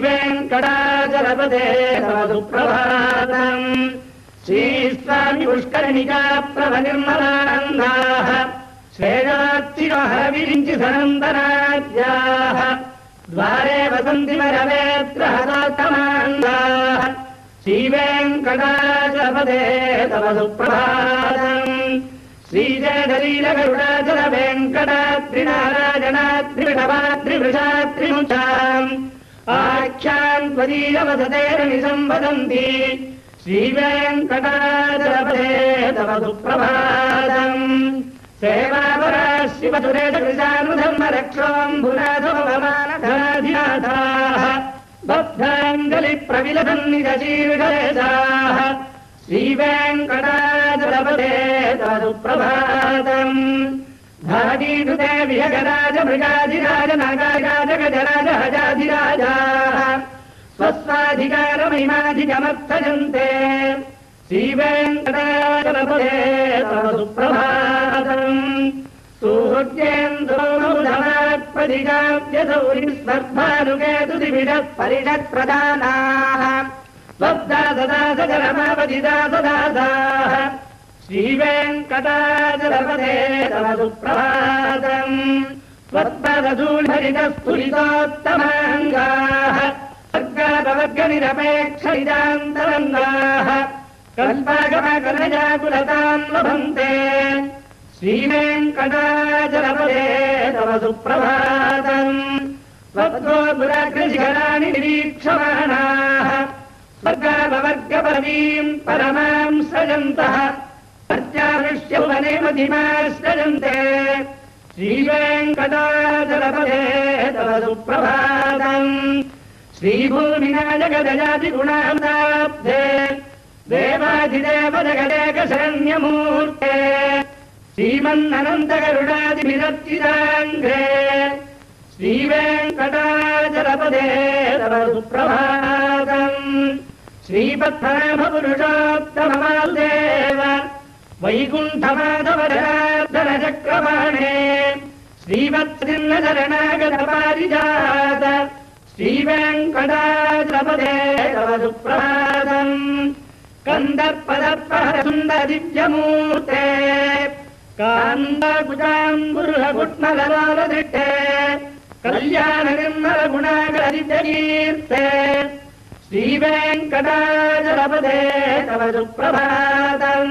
శ్రీవేంకటాచలపదే తవ సుప్రభాతం శ్రీస్వామి పుష్కరిణికా ప్రభ నిర్మలాంగాః శ్రేయాత్తిరహ విరించి సనందనాద్యాః ద్వారే వసంతి వరవేత్ర హతాత్తమాంగాః శ్రీవేంకటాచలపదే తవ సుప్రభాతం శ్రీజయధరీలగరుడాచల వెంకటాద్రినారాయణాద్రివిషవాద్రివృషాద్రిముచాం ఆఖ్యాన్ త్వదీయవసతేరని సంవదంతి శ్రీవేంకటాచలపదే తవ సుప్రభాతం भागीकृते विहगराज मृगाधिराज नागाराज गजराज हजाधिराजाः स्वस्वाधिकारमहिमाधिकमर्थयन्ते श्रीवेङ्कटाचलपदे प्रभु सुप्रभातम् सूचेन्दोत्परिकाव्यसौरि स्पर्धागे दुतिविड परिषत्प्रदानाः स्वदास दास जन श्रीवेङ्कटाचरपरे तव सुप्रभातम् स्वर्परजूढरितस्तुलितोत्तमाङ्गाः स्वर्गादवर्गनिरपेक्ष इदान्तः कस्मागमकरजागुलतान् लभन्ते श्रीवेङ्कटाचलपरे तमसुप्रभातम् स्वो दुराकृषिहराणि निरीक्षमाणाः स्वर्गालवर्गपरवीम् परमाम् सजन्तः श्रीवेङ्कटाचलपदे तव सुप्रभातम् श्रीभूमिनायकदयादिगुणाब्दे देवाधिदेवजगदेकशरण्यमूर्ते श्रीमन्ननन्दगरुडादिभिरप्तिदाङ्घ्रे श्रीवेङ्कटाचलपदे तव सुप्रभातम् श्रीपत्थनाभपुरुषोत्तमवाल्देव సుప్రభాతం శ్రీభూమినా జగదజాతి గుణాబ్దే దేవాధిదేవ జగదేక శరణ్యమూర్తే శ్రీమన్ననంతగరుడాదిభిరర్చితాంఘ్రే శ్రీవేంకటాచలపదే తవ సుప్రభాతం.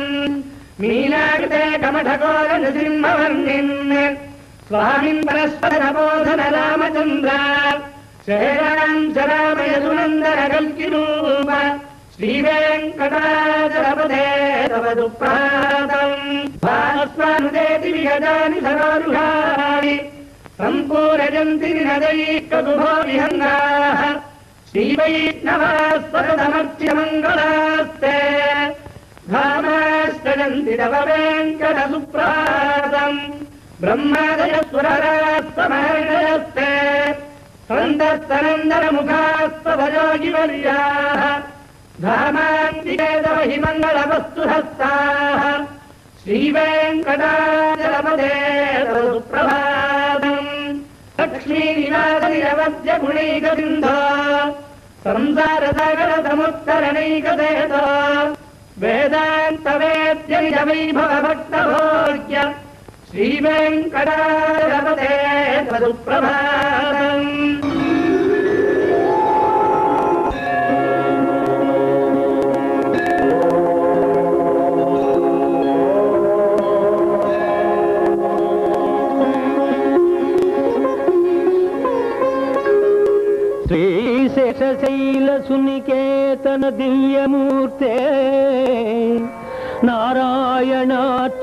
మీనాకృతే కమఠకోర నృసింహవర్ణిన్. స్వామిన్ పరస్పరబోధన రామచంద్ర శరాం కల్కిరూప శ్రీవేంకటాచలపదే తవ సుప్రభాతం భాస్వానుదేతి విగజాని సంపూరజంతి నదైకగుభో విహంగాః శ్రీవైష్ణవాస్వరదమర్చ్యమంగళాస్తే మంగళాస్తే ధామా न्दिरमवेङ्कट सुप्रभातम् ब्रह्मादय सुररास्त्वस्तनन्दर मुखास्त्व भयोगिवर्या श्रीवेङ्कटाचलपदे सुप्रभातम् लक्ष्मीनिवासनिरवद्य गुणै गोविन्द సుప్రభాతం లక్ష్మీనివాసనిరవద్య గుణైకసింధో సంసార సాగర సముత్తరణైకదేతో వేదాంత వేద్య నిజ వైభవ భక్త భోగ్య శ్రీవేంకటాచలపదే తదుప్రభాతం శ్రీశేషశైల సునికేతన దివ్యమూర్తే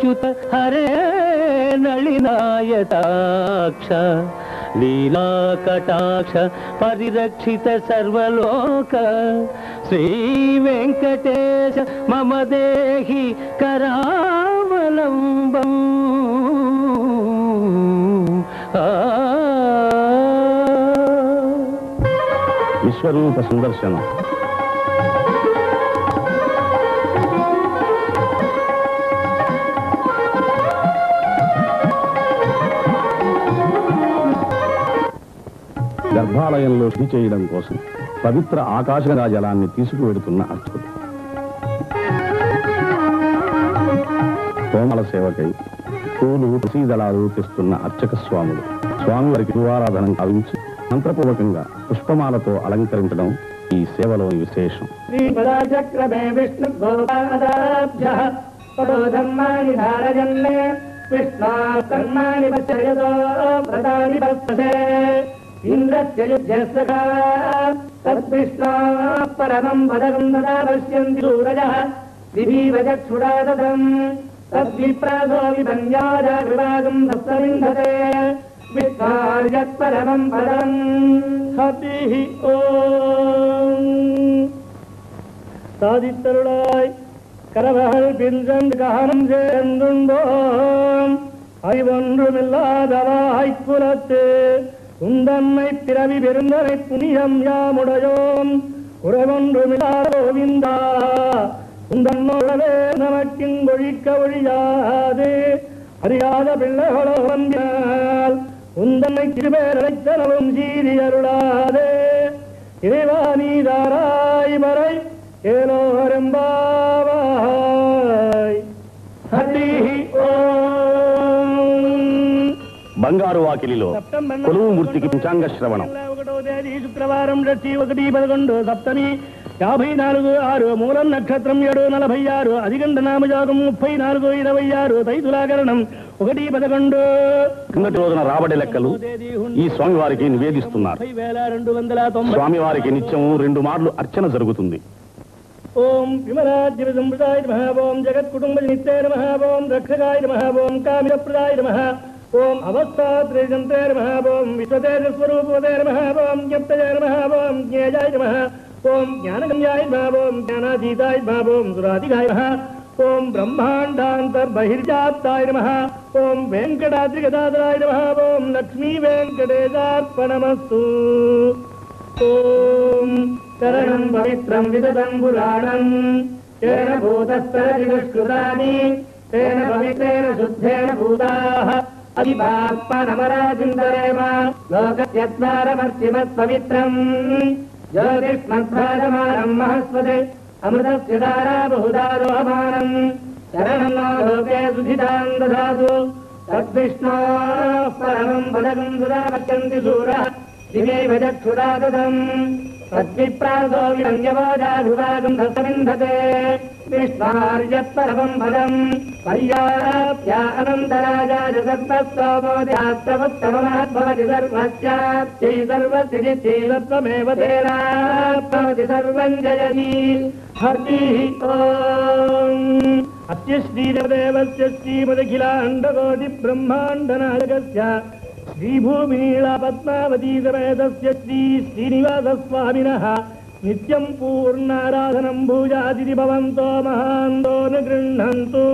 అచ్యుత హరే నళినాయతాక్ష లీలాకటాక్ష పరిరక్షిత సర్వలోక శ్రీ వెంకటేశ మమ దేహి కరావలంబం విశ్వరూప సందర్శనం. గర్భాలయంలో శుద్ధి చేయడం కోసం పవిత్ర ఆకాశగంగా జలాన్ని తీసుకువెడుతున్న అర్చకుడు. కోమల సేవకై పూలు దళాలు తెస్తున్న అర్చక స్వాములు. స్వామివారికి గురువారాధనం కావించి మంత్రపూర్వకంగా పుష్పమాలతో అలంకరించడం ఈ సేవలోని విశేషం. విష్ణు ഇന്ദ്രത്യജു ജനസഖാ പരമം പദകം നദാ പശ്യന്തി സൂരജ പദം ഹതിഹി ഓം. കരവഹൽ പിഞ്ചന്ദ് ഗഹനം ചേർന്നുണ്ടോ അയ് ഒന്നുമില്ലാതവായ്ക്കുലത്ത് குந்தன்னை பிறவி பெருந்தனை புனியம் யாமுடையோம். குறைவொன்றுமில்லாத கோவிந்தா. குந்தன்னோடவே நமக்கின் ஒழிக்க ஒழியாது. அறியாத பிள்ளைகளோ வந்தால் உந்தன்னை திருபேர் அழைத்தனவும் சீரி அருளாதே. இறைவா நீதாராய் மறை ஏலோர బంగారు వాకిలిలో కొలువు మూర్తికి పంచాంగ శ్రవణం శుక్రవారం రచి ఒకటి పదకొండు సప్తమి యాభై నాలుగు ఆరు మూలం నక్షత్రం ఏడు నలభై ఆరు అధిగండ నామజాగం ముప్పై నాలుగు ఇరవై ఆరు తైతులాకరణం ఒకటి పదకొండు. కిందటి రోజున రాబడి లెక్కలు ఈ స్వామివారికి నివేదిస్తున్నారు. స్వామివారికి నిత్యము రెండు మార్లు అర్చన జరుగుతుంది. ఓం విమలాద్య సంప్రదాయ ఓం జగత్కుటుంబ నిత్యే నమ ఓం రక్షకాయ నమ ఓం కామిరప్రదాయ నమ. ఓం అవస్థాత్రేజంతే నమ ఓం విశ్వతేజస్వరూపవతే నమ ఓం జ్ఞప్తయ నమ ఓం జ్ఞేయాయ నమ ఓం జ్ఞానగమ్యాయ నమ ఓం జ్ఞానాతీతాయ నమ ఓం సురాధికాయ నమ ఓం బ్రహ్మాండాంతర్బహిర్జాప్తాయ నమ ఓం వెంకటాద్రిగదాధరాయ నమ ఓం లక్ష్మీ వెంకటేశార్పణమస్తు ఓం శరణం పవిత్రం విదతం పురాణం తేన భూతస్తరతి దుష్కృతాని తేన పవిత్రేణ శుద్ధేన अभिनमराजुन्दरे मा लोकस्य द्वारमर्ति अमृतस्य दारा बहुदारोहमानम् महस्पदे लोके सुधिताम् ददातु तद्विष्णोः परमम् पदकम् दुरा पचन्ति सूरः। दिवे भ ददम्। पत्विप्रादो विन्यवादाभिगम् न सिन्धते विश्वर्य परमम् भगम् पर्याप्नन्तराजा च सर्वस्वस्त्रवत्तममात्म सर्वस्यामेव ते राष्ट्रमपि सर्वञ्जयती हति हितो अस्य श्रीरदेवस्य श्रीमदखिलाण्डवधि ब्रह्माण्डनायकस्य శ్రీభూమినీళపద్మావతీసమేతస్య శ్రీ శ్రీనివాసస్వామిన. నిత్యం పూర్ణారాధనం భూజాది భవంతో మహాంతో గృహంతు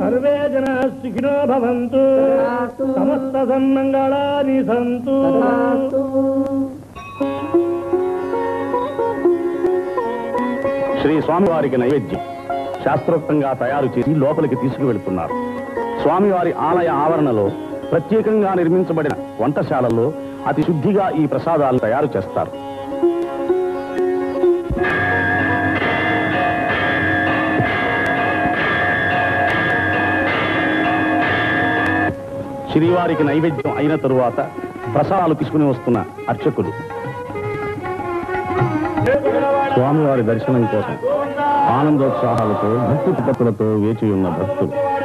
సర్వే జనా సుఖినో భవంతు. సమస్త సన్మంగళాని సంతు. శ్రీ స్వామివారికి నైవేద్యం. శాస్త్రోక్తంగా తయారు చేసి లోపలికి తీసుకువెళ్తున్నారు. స్వామివారి ఆలయ ఆవరణలో ప్రత్యేకంగా నిర్మించబడిన వంటశాలలో అతి శుద్ధిగా ఈ ప్రసాదాలు తయారు చేస్తారు. శ్రీవారికి నైవేద్యం అయిన తరువాత ప్రసాదాలు తీసుకుని వస్తున్న అర్చకులు. స్వామివారి దర్శనం కోసం ఆనందోత్సాహాలతో భక్తి పట్టులతో వేచి ఉన్న భక్తులు.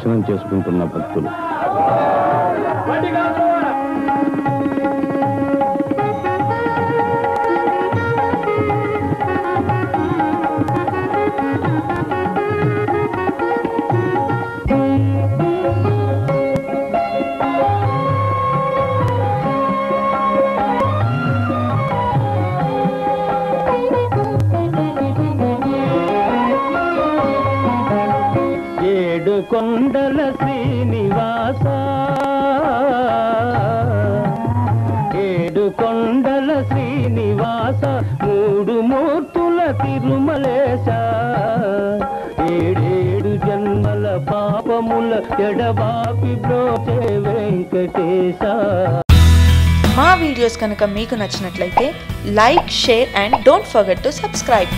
దర్శనం చేసుకుంటున్న భక్తులు. మూడు మూర్తుల తిరుమలేశ ఏడేడు జన్మల పాపముల ఎడబాపి బ్రోచే వెంకటేశ. మా వీడియోస్ కనుక మీకు నచ్చినట్లయితే like share and don't forget to subscribe.